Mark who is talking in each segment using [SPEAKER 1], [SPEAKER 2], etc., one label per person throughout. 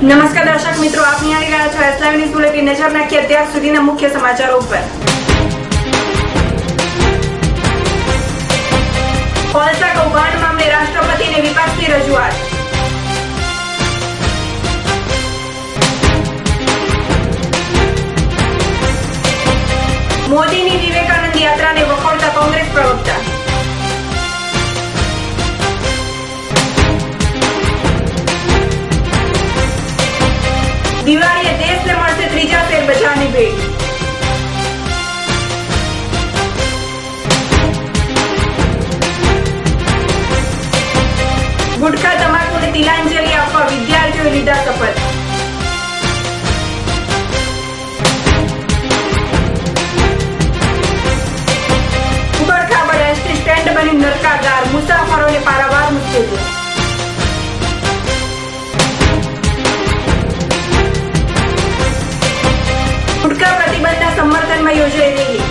[SPEAKER 1] નમસ્કાર દર્શક મિત્રો, આપ નિહાળી રહ્યા છો એસલાઈવ ન્યૂઝ બુલેટિન નજર નાખીએ અત્યાર સુધીના મુખ્ય સમાચારો ઉપર. કોલસા કૌભાંડ મામલે રાષ્ટ્રપતિને વિપક્ષની રજૂઆત. મોદીની શેર બજારની ભેટ. ગુટખા તમાકુને તિલાંજલિ આપવા વિદ્યાર્થીઓએ લીધા શપથ. ઉબડખાબડ એસટી સ્ટેન્ડ બની નરકાગાર મુસાફરોને પારાવાર મુશ્કેલીઓ. ગુટખા સમર્થનમાં યોજાઈ રેલી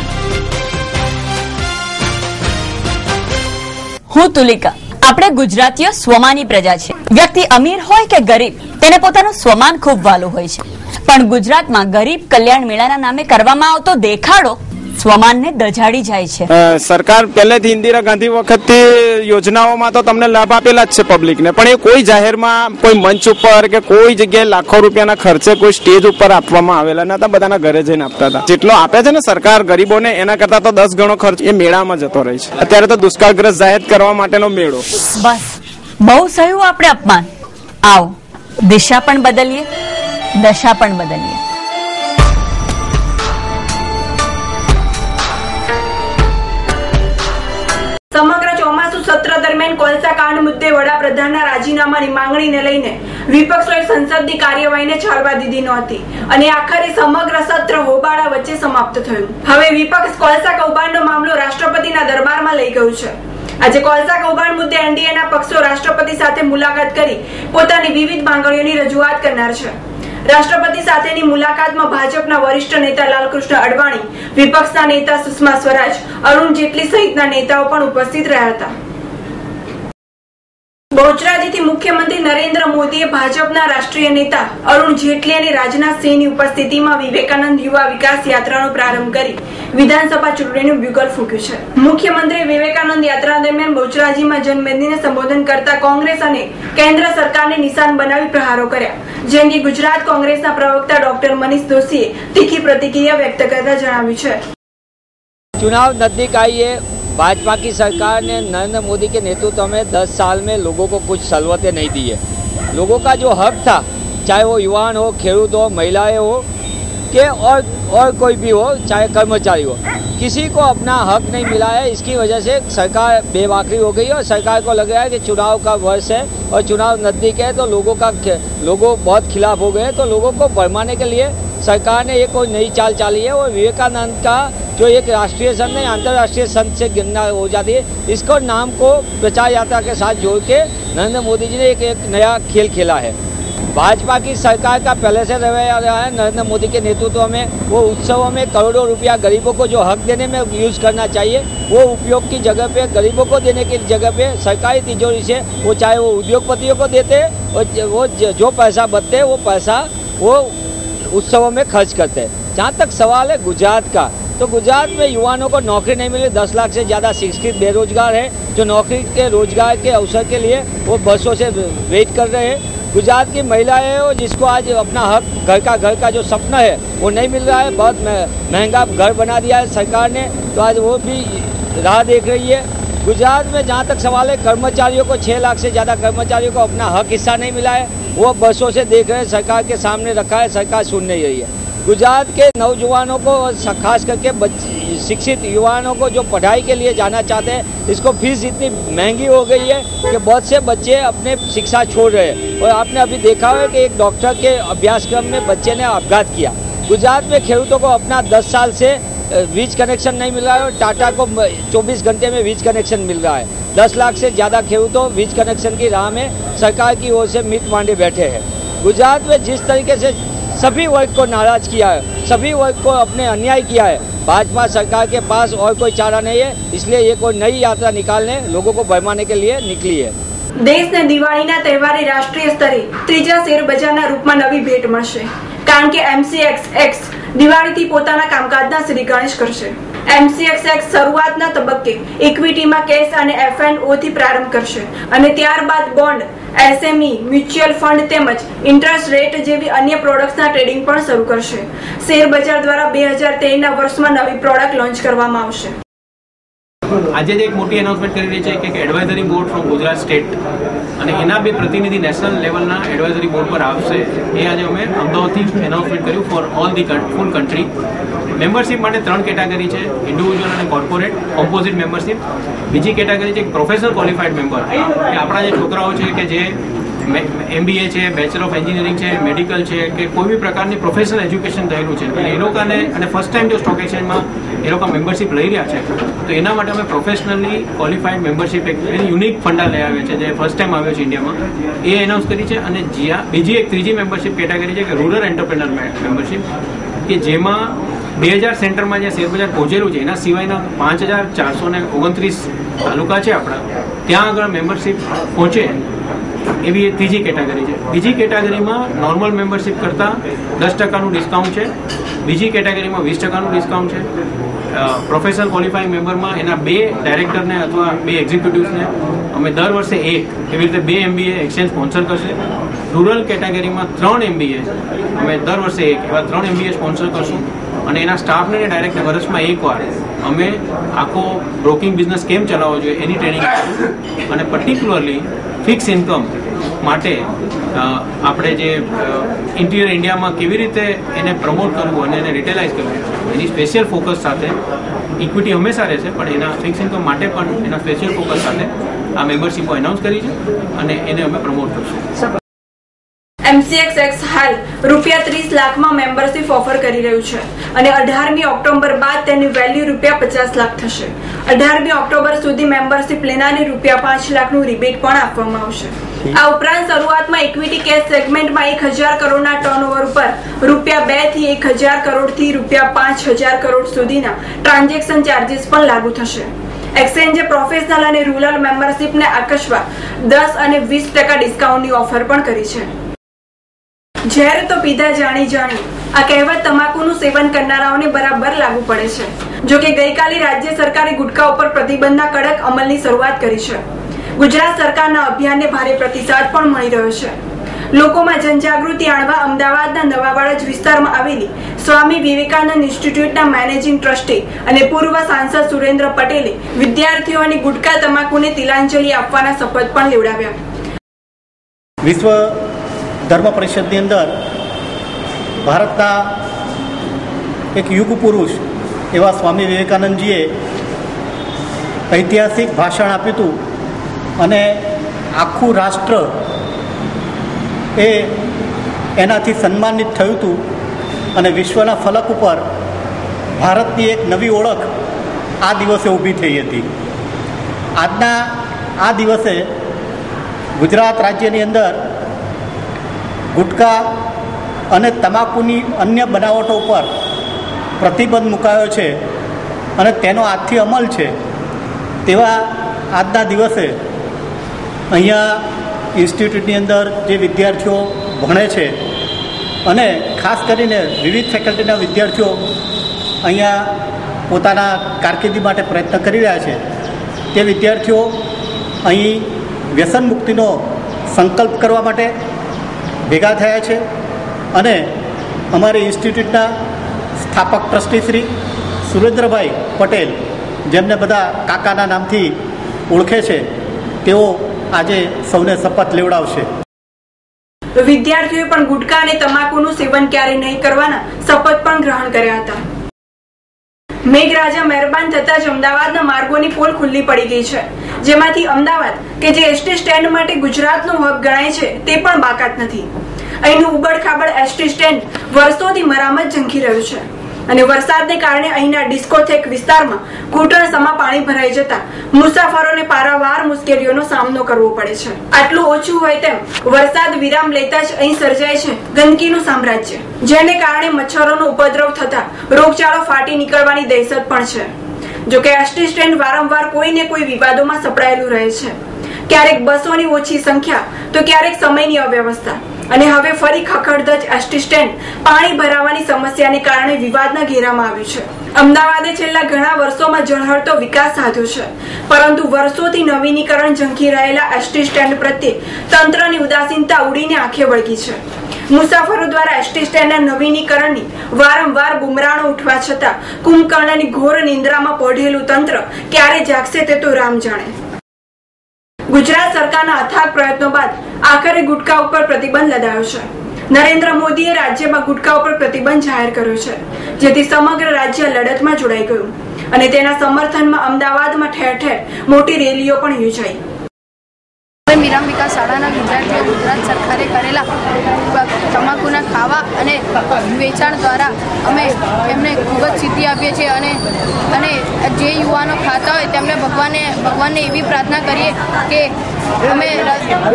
[SPEAKER 2] હું તુલિકા, આપણે ગુજરાતીઓ સ્વમાની પ્રજા છે વ્યક્તિ અમીર હોય કે ગરીબ, તેને પોતાનું સ્વમાન ખૂબ વાલું હોય છે. પણ ગુજરાતમાં ગરીબ કલ્યાણ મેળાના નામે કરવામાં આવતો દેખાડો સ્વમાનને દજાડી જાય છે.
[SPEAKER 3] સરકાર પહેલેથી ઇન્દિરા ગાંધી વખતથી યોજનાઓમાં તો તમને લાભ આપેલા જ છે પબ્લિકને. પણ એ કોઈ જાહેરમાં કોઈ મંચ ઉપર કે કોઈ જગ્યાએ લાખો રૂપિયાના ખર્ચે કોઈ સ્ટેજ ઉપર આપવામાં આવેલા નતા બધાના ઘરે જઈને આપતા હતા. જેટલો આપે છે ને સરકાર ગરીબોને એના કરતા તો દસ ગણો ખર્ચ એ મેળામાં જતો રહે છે. અત્યારે તો દુષ્કાળગ્રસ્ત જાહેર કરવા માટેનો મેળો.
[SPEAKER 2] બસ. બહુ સહ્યું આપણે અપમાન. આવો. દિશા પણ બદલીએ દશા પણ બદલીએ.
[SPEAKER 1] દરમિયાન કોલસા કાંડ મુદ્દે વડાપ્રધાનના રાજીનામાની માંગણીને લઈને વિપક્ષોએ સંસદની કાર્યવાહીને ચાલવા દીધી નહોતી અને આખરે સમગ્ર સત્ર હોબાળા વચ્ચે સમાપ્ત થયું. હવે વિપક્ષ કોલસા કૌભાંડનો મામલો રાષ્ટ્રપતિના દરબારમાં લઈ ગયું છે. આજે કોલસા કૌભાંડ મુદ્દે એનડીએના પક્ષો રાષ્ટ્રપતિ સાથે મુલાકાત કરી પોતાની વિવિધ માંગણીઓની રજૂઆત કરનાર છે. રાષ્ટ્રપતિ સાથેની મુલાકાતમાં ભાજપના વરિષ્ઠ નેતા લાલકૃષ્ણ અડવાણી, વિપક્ષના નેતા સુષ્મા સ્વરાજ, અરુણ જેટલી સહિતના નેતાઓ પણ ઉપસ્થિત રહ્યા હતા. બહુચરાજીથી મુખ્યમંત્રી નરેન્દ્ર મોદીએ ભાજપના રાષ્ટ્રીય નેતા અરુણ જેટલી અને રાજનાથ ઉપસ્થિતિમાં વિવેકાનંદ યુવા વિકાસ યાત્રાનો પ્રારંભ કરી વિધાનસભા ચૂંટણીનું બ્યુગલ ફૂંક્યું છે. મુખ્યમંત્રી વિવેકાનંદ યાત્રા દરમિયાન બહુચરાજીમાં જનમેદનીને સંબોધન કરતા કોંગ્રેસ અને કેન્દ્ર સરકારને નિશાન બનાવી પ્રહારો કર્યા જે અંગે ગુજરાત કોંગ્રેસના પ્રવક્તા ડોક્ટર મનીષ દોશીએ તીખી પ્રતિક્રિયા વ્યક્ત કરતા જણાવ્યું છે.
[SPEAKER 4] ચુનાવ નજીક આવીએ भाजपा की सरकार ने नरेंद्र मोदी के नेतृत्व में 10 साल में लोगों को कुछ सलवतें नहीं दी है। लोगों का जो हक था, चाहे वो युवान हो, खेडूत हो, महिलाएँ हो, के और और कोई भी हो, चाहे कर्मचारी हो, किसी को अपना हक नहीं मिला है। इसकी वजह से सरकार बेवाकरी हो गई और सरकार को लग रहा है कि चुनाव का वर्ष है और चुनाव नज़दीक है तो लोगों का लोगों बहुत खिलाफ हो गए तो लोगों को भरमाने के लिए सरकार ने ये कोई नई चाल चाली है और विवेकानंद का जो एक राष्ट्रीय संत है अंतर्राष्ट्रीय संत से गिनना हो जाती है। इसको नाम को प्रचार यात्रा के साथ जोड़ के नरेंद्र मोदी जी ने एक, एक नया खेल खेला है। भाजपा की सरकार का पहले से रवैया रहा है नरेंद्र मोदी के नेतृत्व में वो उत्सवों में करोड़ों रुपया गरीबों को जो हक देने में यूज़ करना चाहिए वो उपयोग की जगह पे गरीबों को देने की जगह पे सरकारी तिजोरी से वो चाहे वो उद्योगपतियों को देते और वो जो पैसा बचते वो पैसा वो उत्सवों में खर्च करते जहाँ तक सवाल है गुजरात का तो गुजरात में युवाओं को नौकरी नहीं मिली। दस लाख से ज़्यादा शिक्षित बेरोजगार है, जो नौकरी के, रोज़गार के अवसर के लिए वो बसों से वेट कर रहे हैं। गुजरात की महिलाएँ हो जिसको आज अपना हक, घर का घर का जो सपना है, वो नहीं मिल रहा है। बहुत महँगा घर बना दिया है सरकार ने तो आज वो भी राह देख रही है। गुजरात में जहाँ तक सवाल है, कर्मचारियों को छः लाख से ज़्यादा कर्मचारियों को अपना हक हिस्सा नहीं मिला है। वो बसों से देख रहे हैं, सरकार के सामने रखा है, सरकार सुन नहीं रही है। गुजरात के नौजवानों को और खास करके शिक्षित युवाओं को जो पढ़ाई के लिए जाना चाहते हैं, इसको फ़ीस इतनी महँगी हो गई है कि बहुत से बच्चे अपने शिक्षा छोड़ रहे हैं। और आपने अभी देखा है कि एक डॉक्टर के अभ्यासक्रम में बच्चे ने अपघात किया। गुजरात में खेडूतों को अपना 10 साल से वीज कनेक्शन नहीं मिल रहा है और टाटा को 24 घंटे में वीज कनेक्शन मिल रहा है। 10 लाख से ज़्यादा खेडूतों वीज कनेक्शन की राह में सरकार की ओर से मीट मांडे बैठे हैं। गुजरात में जिस तरीके से सभी वर्ग को नाराज किया है सभी वर्ग को अपने अन्याय किया है भाजपा सरकार के पास और कोई चारा नहीं है इसलिए ये कोई नई यात्रा निकालने लोगों को भरमाने के लिए निकली है
[SPEAKER 1] દેશને દિવાળીના તહેવારે રાષ્ટ્રીય સ્તરે ત્રીજા શેર બજારના રૂપમાં નવી ભેટ મળશે કારણ કે એમસીએક્સ એક્સ દિવાળીથી પોતાના કામકાજના શ્રી ગણેશ કરશે એમસીએક્સ એક્સ શરૂઆતના તબક્કે ઇક્વિટીમાં કેશ અને એફએનઓથી પ્રારંભ કરશે. અને ત્યારબાદ બોન્ડ એસએમઈ મ્યુચ્યુઅલ ફંડ તેમજ ઇન્ટરેસ્ટ રેટ જેવી અન્ય પ્રોડક્ટ્સના ટ્રેડિંગ પણ શરૂ કરશે. શેર બજાર દ્વારા બે હજાર તેરના વર્ષમાં નવી પ્રોડક્ટ લોન્ચ કરવામાં આવશે.
[SPEAKER 5] આજે એક મોટી એનાઉન્સમેન્ટ કરી રહી છે કે advisory board from Gujarat state અને એના બે પ્રતિનિધિ નેશનલ લેવલના એડવાઇઝરી બોર્ડ પર આવશે. એ આજે અમે અમદાવાદથી એનાઉન્સમેન્ટ કર્યું for all the full country membership માટે ત્રણ કેટેગરી છે ઇન્ડિવિજ્યુઅલ અને કોર્પોરેટ કોમ્પોઝિટ મેમ્બરશિપ બીજી કેટેગરી છે પ્રોફેશનલ ક્વોલિફાઈડ મેમ્બર કે આપણા જે છોકરાઓ છે કે જે એમબીએ છે બેચલર ઓફ એન્જિનિયરિંગ છે મેડિકલ છે, કે કોઈ બી પ્રકારની પ્રોફેશનલ એજ્યુકેશન થયેલું છે. અને એ લોકોને, અને ફર્સ્ટ ટાઈમ જો સ્ટોક એક્સચેન્જમાં એ લોકો મેમ્બરશિપ લઈ રહ્યા છે, તો એના માટે અમે પ્રોફેશનલી ક્વોલિફાઈડ મેમ્બરશિપ એક યુનિક ફંડા લઈ આવ્યા છે, જે ફર્સ્ટ ટાઈમ આવ્યો છે ઇન્ડિયામાં એ એનાઉન્સ કરી છે, અને જ્યાં, બીજી એક ત્રીજી મેમ્બરશિપ કેટેગરી છે, કે રૂરલ એન્ટરપ્રેનર મેમ્બરશિપ કે જેમાં બે હજાર સેન્ટરમાં જ્યાં શેરબજાર પહોંચેલું છે, એના સિવાયના પાંચ હજાર ચારસો ને ઓગણત્રીસ તાલુકા છે આપણા. ત્યાં આગળ મેમ્બરશિપ પહોંચે. એવી એક ત્રીજી કેટેગરી છે. બીજી કેટેગરીમાં નોર્મલ મેમ્બરશિપ કરતાં દસ ટકાનું ડિસ્કાઉન્ટ છે. બીજી કેટેગરીમાં વીસ ટકાનું ડિસ્કાઉન્ટ છે. પ્રોફેશનલ ક્વોલિફાઈંગ મેમ્બરમાં એના બે ડાયરેક્ટરને અથવા બે એક્ઝિક્યુટિવ્સને અમે દર વર્ષે એક એવી રીતે બે એમબીએ એક્સચેન્જ સ્પોન્સર કરશે. રૂરલ કેટેગરીમાં ત્રણ એમબીએ અમે દર વર્ષે એક એવા ત્રણ એમબીએ સ્પોન્સર કરશું. અને એના સ્ટાફને ડાયરેક્ટ વર્ષમાં એકવાર અમે આખો બ્રોકિંગ બિઝનેસ કેમ ચલાવવો જોઈએ એની ટ્રેનિંગ અને પર્ટિક્યુલરલી ફિક્સ ઇન્કમ માટે આપણે જે ઇન્ટિરિયર ઇન્ડિયામાં કેવી રીતે એને પ્રમોટ કરવું અને એને રિટેલાઇઝ કરવું, એની સ્પેશિયલ ફોકસ સાથે ઇક્વિટી હંમેશા રહેશે પણ એના ફિક્સ ઇન્કમ માટે પણ એના સ્પેશિયલ ફોકસ સાથે આ મેમ્બરશીપો એનાઉન્સ કરી છે અને એને અમે પ્રમોટ કરશું.
[SPEAKER 1] એમસીએક્સ એક્સ હાલ રૂપિયા ત્રીસ લાખમાં મેમ્બરશિપ ઓફર કરી રહ્યું છે અને અઢારમી ઓક્ટોબર બાદ તેની વેલ્યુ રૂપિયા પચાસ લાખ થશે. અઢારમી ઓક્ટોબર સુધી મેમ્બરશિપ લેનારને રૂપિયા પાંચ લાખનું રિબેટ પણ આપવામાં આવશે. આ ઉપરાંત શરૂઆતમાં ઇક્વિટી કેશ સેગમેન્ટમાં એક હજાર કરોડના ટર્નઓવર ઉપર રૂપિયા બેથી એક હજાર કરોડથી રૂપિયા પાંચ હજાર કરોડ સુધીના ટ્રાન્ઝેક્શન ચાર્જીસ પણ લાગુ થશે. એક્સચેન્જે પ્રોફેશનલ અને રૂરલ મેમ્બરશિપને આકર્ષવા દસ અને વીસ ટકા ડિસ્કાઉન્ટની ઓફર પણ કરી છે. ઝેર તો પીધા જાણી જાણી આ કહેવત તમાકુનું સેવન કરનારાઓને બરાબર લાગુ પડે છે. જો કે ગઈકાલે રાજ્ય સરકારે ગુટખા ઉપર પ્રતિબંધના કડક અમલની શરૂઆત કરી છે. ગુજરાત સરકારના અભિયાનને ભારે પ્રતિસાદ પણ મળી રહ્યો છે. લોકોમાં જનજાગૃતિ આણવા અમદાવાદના નવાવાડા વિસ્તારમાં આવેલી સ્વામી વિવેકાનંદ ઇન્સ્ટિટ્યૂટના મેનેજિંગ ટ્રસ્ટી અને પૂર્વ સાંસદ સુરેન્દ્ર પટેલે વિદ્યાર્થીઓને ગુટખા તમાકુને તિલાંજલિ આપવાના શપથ પણ લેવડાવ્યા.
[SPEAKER 6] વિશ્વ ધર્મ પરિષદની અંદર ભારતના એક યુગ પુરુષ એવા સ્વામી વિવેકાનંદજીએ ઐતિહાસિક ભાષણ આપ્યું હતું અને આખું રાષ્ટ્ર એ એનાથી સન્માનિત થયું હતું અને વિશ્વના ફલક ઉપર ભારતની એક નવી ઓળખ આ દિવસે ઊભી થઈ હતી. આજના આ દિવસે ગુજરાત રાજ્યની અંદર ગુટકા અને તમાકુની અન્ય બનાવટો ઉપર પ્રતિબંધ મુકાયો છે અને તેનો આજથી અમલ છે. તેવા આજના દિવસે અહીંયા ઇન્સ્ટિટ્યૂટની અંદર જે વિદ્યાર્થીઓ ભણે છે અને ખાસ કરીને વિવિધ ફેકલ્ટીના વિદ્યાર્થીઓ અહીંયા પોતાના કારકિર્દી માટે પ્રયત્ન કરી રહ્યા છે. તે વિદ્યાર્થીઓ અહીં વ્યસન મુક્તિનો સંકલ્પ કરવા માટે ભેગા થયા છે અને અમારી ઇન્સ્ટિટ્યૂટના સ્થાપક ટ્રસ્ટીશ્રી સુરેન્દ્રભાઈ પટેલ, જેમને બધા કાકાના નામથી ઓળખે છે, તેઓ આજે સૌને શપથ લેવડાવશે.
[SPEAKER 1] વિદ્યાર્થીઓએ પણ ગુટખા અને તમાકુનું સેવન ક્યારેય નહીં કરવાના શપથ પણ ગ્રહણ કર્યા હતા. મેઘરાજા મહેરબાન થતા જ અમદાવાદના માર્ગોની પોલ ખુલ્લી પડી ગઈ છે. જેમાંથી અમદાવાદ, કે જે એસટી સ્ટેન્ડ માટે ગુજરાતનો હબ ગણાય છે, તે પણ બાકાત નથી. અહીંનું ઉબડ-ખાબડ એસટી સ્ટેન્ડ વર્ષોથી મરામત ઝંખી રહ્યું છે. અને વરસાદને કારણે અહીંના ડિસ્કોથેક વિસ્તારમાં ઘૂંટણસમાં પાણી ભરાઈ જતા મુસાફરોને પારાવાર મુશ્કેલીઓનો સામનો કરવો પડે છે. આટલું ઓછું હોય તેમ વરસાદ વિરામ લેતા જ અહીં સર્જાય છે ગંદકીનું સામ્રાજ્ય, જેને કારણે મચ્છરોનો ઉપદ્રવ થતા રોગચાળો ફાટી નીકળવાની દહેશત પણ છે. જોકે એસટી સ્ટેન્ડ વારંવાર કોઈને કોઈ વિવાદોમાં સપડાયેલું રહે છે. ક્યારેક બસોની ઓછી સંખ્યા, તો ક્યારેક સમયની અવ્યવસ્થા. અને હવે ફરી ખખડધજ એસટી સ્ટેન્ડ પાણી ભરાવાની સમસ્યાને કારણે વિવાદના ઘેરામાં આવ્યું છે. અમદાવાદે છેલ્લા ઘણા વર્ષોમાં ઝળહળતો વિકાસ સાધ્યો છે. પરંતુ વર્ષોથી નવીનીકરણ ઝંખી રહેલા એસટી સ્ટેન્ડ પ્રત્યે તંત્રની ઉદાસીનતા ઉડીને આંખે વળગી છે. મુસાફરો દ્વારા એસટી સ્ટેન્ડના નવીનીકરણની વારંવાર બુમરાણો ઉઠવા છતાં કુંભકર્ણની ઘોર નિંદ્રામાં પઢેલું તંત્ર ક્યારે જાગશે તે તો રામ જાણે. ગુજરાત સરકારના અથાગ પ્રયત્નો બાદ આખરે ગુટકા ઉપર પ્રતિબંધ લદાયો છે. નરેન્દ્ર મોદીએ રાજ્યમાં ગુટકા ઉપર પ્રતિબંધ જાહેર કર્યો છે, જેથી સમગ્ર રાજ્ય લડતમાં જોડાઈ ગયું અને તેના સમર્થનમાં અમદાવાદમાં ઠેર ઠેર મોટી રેલીઓ પણ યોજાઈ.
[SPEAKER 7] મીરામ વિકાસ શાળાના વિદ્યાર્થીઓ ગુજરાત સરકારે કરેલા તમાકુના ખાવા અને વેચાણ દ્વારા અમે એમને ખૂબ જ સિદ્ધિ આપીએ છીએ અને અને જે યુવાનો ખાતા હોય તેમને ભગવાને ભગવાનને એવી પ્રાર્થના કરીએ કે અમે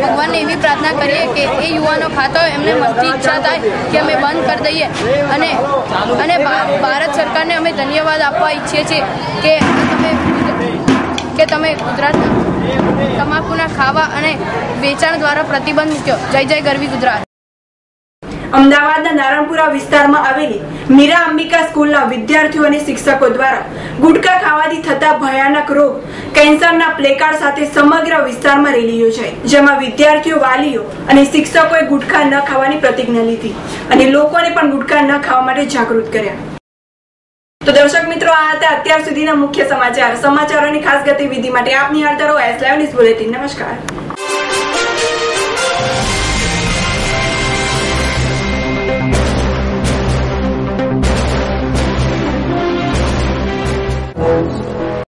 [SPEAKER 7] ભગવાનને એવી પ્રાર્થના કરીએ કે એ યુવાનો ખાતા હોય, એમને મનથી ઈચ્છા થાય કે અમે બંધ કરી દઈએ. અને અને ભારત સરકારને અમે ધન્યવાદ આપવા ઈચ્છીએ છીએ કે તમે કે તમે ગુજરાતના તમાકુના ખાવા અને વેચાણ દ્વારા પ્રતિબંધ મૂક્યો. જય જય ગરવી ગુજરાત.
[SPEAKER 1] અમદાવાદના નારણપુરા વિસ્તારમાં આવેલી મીરા અંબિકા સ્કૂલના વિદ્યાર્થીઓ અને શિક્ષકો દ્વારા ગુટકા ખાવાથી થતા ભયાનક રોગ કેન્સરના પ્લેકાર્ડ સાથે સમગ્ર વિસ્તારમાં રેલી યોજાઈ, જેમાં વિદ્યાર્થીઓ, વાલીઓ અને શિક્ષકોએ ગુટખા ન ખાવાની પ્રતિજ્ઞા લીધી અને લોકોને પણ ગુટખા ન ખાવા માટે જાગૃત કર્યા. તો દર્શક મિત્રો, આ હતા અત્યાર સુધીના મુખ્ય સમાચાર. સમાચારોની ખાસ ગતિવિધિ માટે આપ નિહાળતા રહો એસ લાઈવ ન્યૂઝ બુલેટિન. નમસ્કાર.